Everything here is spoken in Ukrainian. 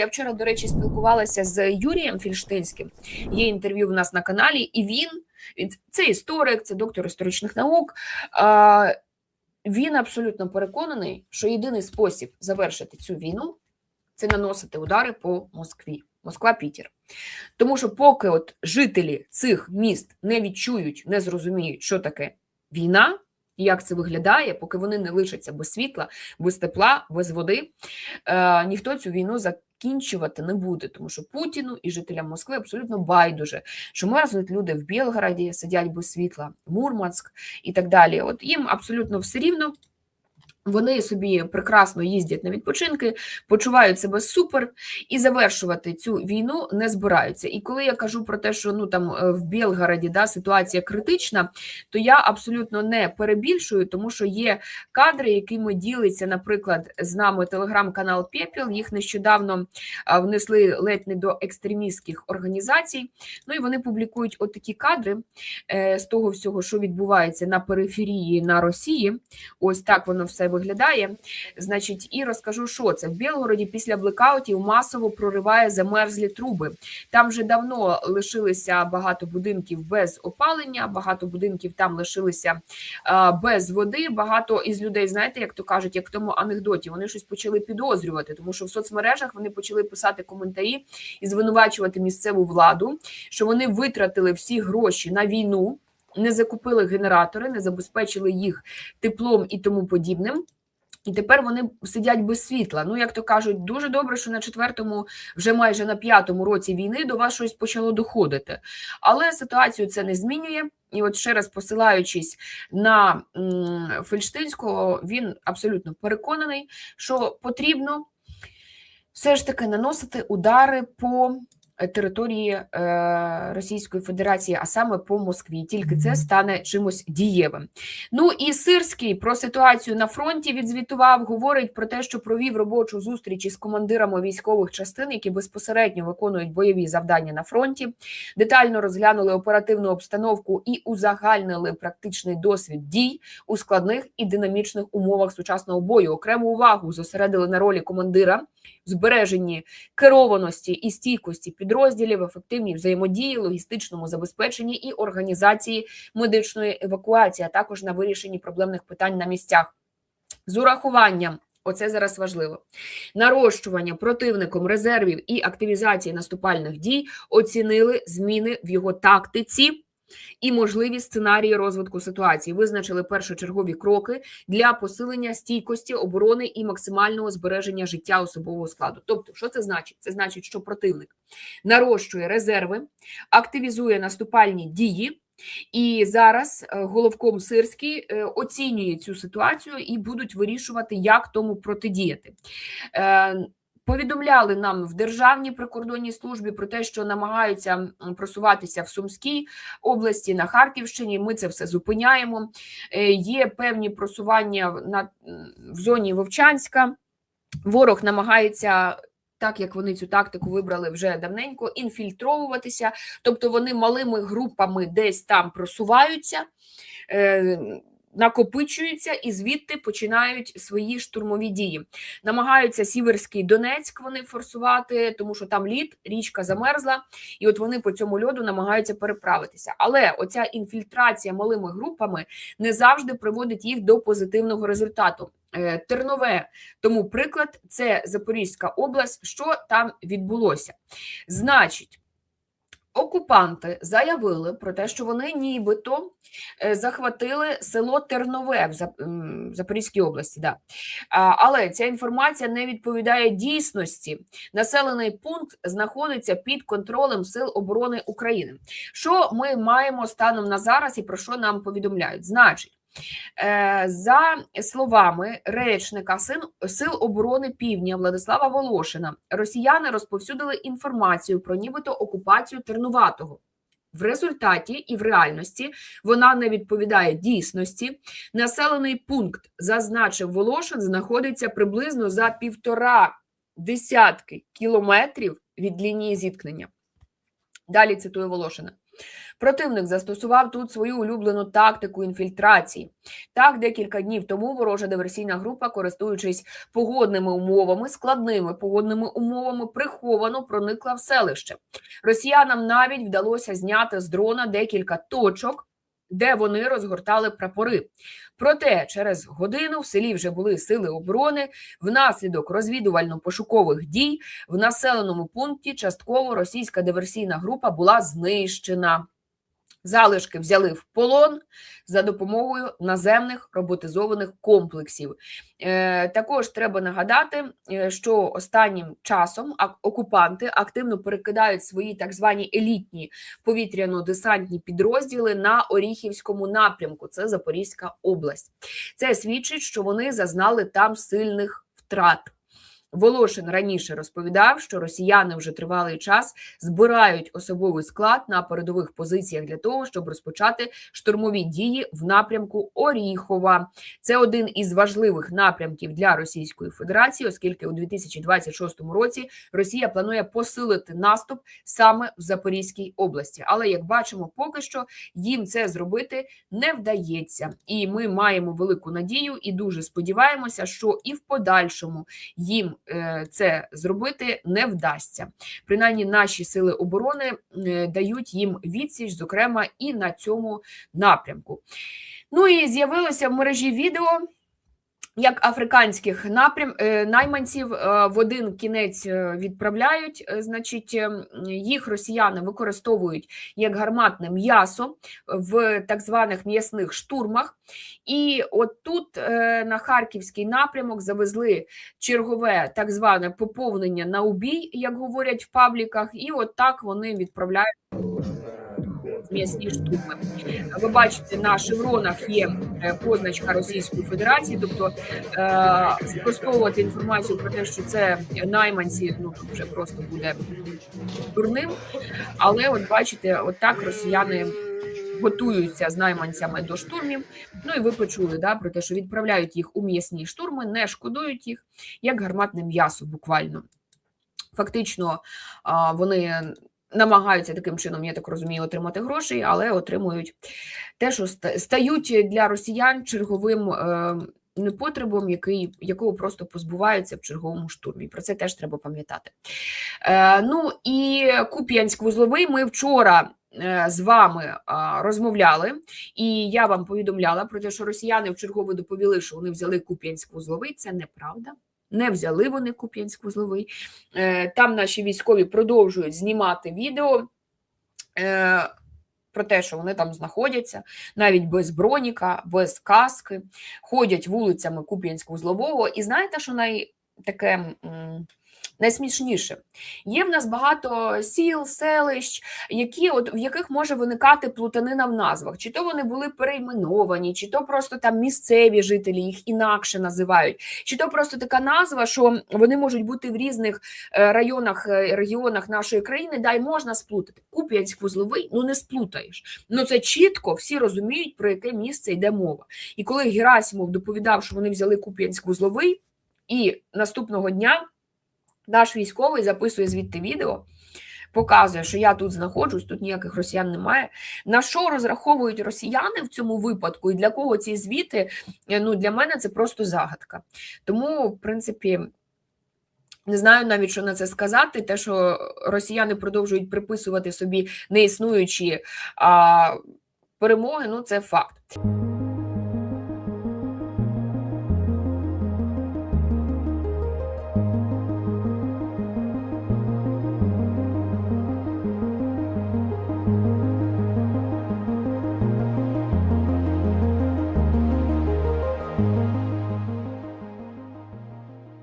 Я вчора, до речі, спілкувалася з Юрієм Фільштинським. Є інтерв'ю в нас на каналі, і він він- це історик, це доктор історичних наук. Він абсолютно переконаний, що єдиний спосіб завершити цю війну це наносити удари по Москві, Москва, Пітер. Тому що, поки от жителі цих міст не відчують, не зрозуміють, що таке війна. Як це виглядає, поки вони не лишаться без світла, без тепла, без води, е, ніхто цю війну закінчувати не буде, тому що Путіну і жителям Москви абсолютно байдуже, що мерзнуть люди в Білгороді, сидять без світла, Мурманськ і так далі. От їм абсолютно все рівно. Вони собі прекрасно їздять на відпочинки, почувають себе супер і завершувати цю війну не збираються. І коли я кажу про те, що ну там е, в Білгороді да, ситуація критична, то я абсолютно не перебільшую, тому що є кадри, якими ділиться, наприклад, з нами телеграм-канал Пепіл. Їх нещодавно внесли ледь не до екстремістських організацій. Ну і вони публікують отакі кадри е, з того всього, що відбувається на периферії на Росії. Ось так воно все виглядає. Значить, і розкажу, що це в Білгороді після блекаутів масово прориває замерзлі труби. Там вже давно лишилися багато будинків без опалення, багато будинків там лишилися без води. Багато із людей, знаєте, як то кажуть, як в тому анекдоті, вони щось почали підозрювати, тому що в соцмережах вони почали писати коментарі і звинувачувати місцеву владу, що вони витратили всі гроші на війну. Не закупили генератори, не забезпечили їх теплом і тому подібним. І тепер вони сидять без світла. Ну, як то кажуть, дуже добре, що на четвертому, вже майже на п'ятому році війни до вас щось почало доходити. Але ситуацію це не змінює. І от ще раз посилаючись на Фельштинського, він абсолютно переконаний, що потрібно все ж таки наносити удари по території е, Російської Федерації, а саме по Москві. Тільки це стане чимось дієвим. Ну і Сирський про ситуацію на фронті відзвітував, говорить про те, що провів робочу зустріч із командирами військових частин, які безпосередньо виконують бойові завдання на фронті. Детально розглянули оперативну обстановку і узагальнили практичний досвід дій у складних і динамічних умовах сучасного бою. Окрему увагу зосередили на ролі командира в збереженні керованості і стійкості підрозділів, ефективній взаємодії, логістичному забезпеченні і організації медичної евакуації, а також на вирішенні проблемних питань на місцях з урахуванням. Оце зараз важливо. Нарощування противником резервів і активізації наступальних дій оцінили зміни в його тактиці і можливі сценарії розвитку ситуації. Визначили першочергові кроки для посилення стійкості оборони і максимального збереження життя особового складу. Тобто, що це значить? Це значить, що противник нарощує резерви, активізує наступальні дії. І зараз е, головком Сирський е, оцінює цю ситуацію і будуть вирішувати, як тому протидіяти. Повідомляли нам в Державній прикордонній службі про те, що намагаються просуватися в Сумській області, на Харківщині. Ми це все зупиняємо. Е, Є певні просування в зоні Вовчанська. Ворог намагається. Так як вони цю тактику вибрали вже давненько, інфільтровуватися, тобто вони малими групами десь там просуваються, е, накопичуються і звідти починають свої штурмові дії. Намагаються Сіверський Донецьк вони форсувати, тому що там лід, річка замерзла, і от вони по цьому льоду намагаються переправитися. Але оця інфільтрація малими групами не завжди приводить їх до позитивного результату. Е, Тернове, тому приклад це Запорізька область. Що там відбулося? Значить. Окупанти заявили про те, що вони нібито е, захватили село Тернове в Зап- Запорізькій області. Да. Але ця інформація не відповідає дійсності. Населений пункт знаходиться під контролем Сил оборони України. Що ми маємо станом на зараз і про що нам повідомляють? Значить. Е, За словами речника Сил, Сил оборони Півдня Владислава Волошина, росіяни розповсюдили інформацію про нібито окупацію Тернуватого. В результаті і в реальності вона не відповідає дійсності. Населений пункт, зазначив Волошин, знаходиться приблизно за півтора десятки кілометрів від лінії зіткнення. Далі цитую Волошина. Противник застосував тут свою улюблену тактику інфільтрації. Так, декілька днів тому ворожа диверсійна група, користуючись погодними умовами, складними погодними умовами, приховано проникла в селище. Росіянам навіть вдалося зняти з дрона декілька точок, де вони розгортали прапори. Проте через годину в селі вже були сили оборони. Внаслідок розвідувально-пошукових дій в населеному пункті частково російська диверсійна група була знищена. Залишки взяли в полон за допомогою наземних роботизованих комплексів. Е, також треба нагадати, е, що останнім часом окупанти активно перекидають свої так звані елітні повітряно-десантні підрозділи на Оріхівському напрямку. Це Запорізька область. Це свідчить, що вони зазнали там сильних втрат. Волошин раніше розповідав, що росіяни вже тривалий час збирають особовий склад на передових позиціях для того, щоб розпочати штурмові дії в напрямку Оріхова. Це один із важливих напрямків для Російської Федерації, оскільки у 2026 році Росія планує посилити наступ саме в Запорізькій області. Але як бачимо, поки що їм це зробити не вдається, і ми маємо велику надію і дуже сподіваємося, що і в подальшому їм це зробити не вдасться. Принаймні, наші сили оборони е, дають їм відсіч, зокрема, і на цьому напрямку. Ну і з'явилося в мережі відео. Як африканських напрям е, найманців е, в один кінець е, відправляють, значить, їх росіяни використовують як гарматне м'ясо в так званих м'ясних штурмах. І от тут на харківський напрямок завезли чергове так зване поповнення на убій, як говорять в пабліках, і от так вони відправляють м'ясні штурми. Ви бачите, на шевронах є е, позначка Російської Федерації, тобто е, спростовувати інформацію про те, що це найманці, ну вже просто буде дурним. Але от бачите, от росіяни готуються з найманцями до штурмів. Ну і ви почули да, про те, що відправляють їх у м'ясні штурми, не шкодують їх, як гарматне м'ясо, буквально. Фактично, вони намагаються таким чином, я так розумію, отримати гроші, але отримують те, що стають для росіян черговим е, непотребом, який, якого просто позбуваються в черговому штурмі. Про це теж треба пам'ятати. Е, ну і Куп'янськ-Вузловий ми вчора. е, З вами а, розмовляли, і я вам повідомляла про те, що росіяни вчергово доповіли, що вони взяли Куп'янськ-Вузловий. Це неправда. Не взяли вони Куп'янськ-Вузловий. Е, Там наші військові продовжують знімати відео е, про те, що вони там знаходяться, навіть без броніка, без каски, ходять вулицями Куп'янськ-Вузлового. І знаєте, що най... таке найсмішніше? Є в нас багато сіл, селищ, які, от, в яких може виникати плутанина в назвах. Чи то вони були перейменовані, чи то просто там місцеві жителі їх інакше називають, чи то просто така назва, що вони можуть бути в різних е, районах, е, регіонах нашої країни, дай можна сплутати. Куп'янськ-Вузловий, ну не сплутаєш. Ну це чітко, всі розуміють, про яке місце йде мова. І коли Герасимов доповідав, що вони взяли Куп'янськ-Вузловий, і наступного дня наш військовий записує звідти відео, показує, що я тут знаходжусь, тут ніяких росіян немає. На що розраховують росіяни в цьому випадку, і для кого ці звіти? Е, Ну для мене це просто загадка. Тому, в принципі. Не знаю навіть, що на це сказати. Те, що росіяни продовжують приписувати собі неіснуючі а, перемоги, ну це факт.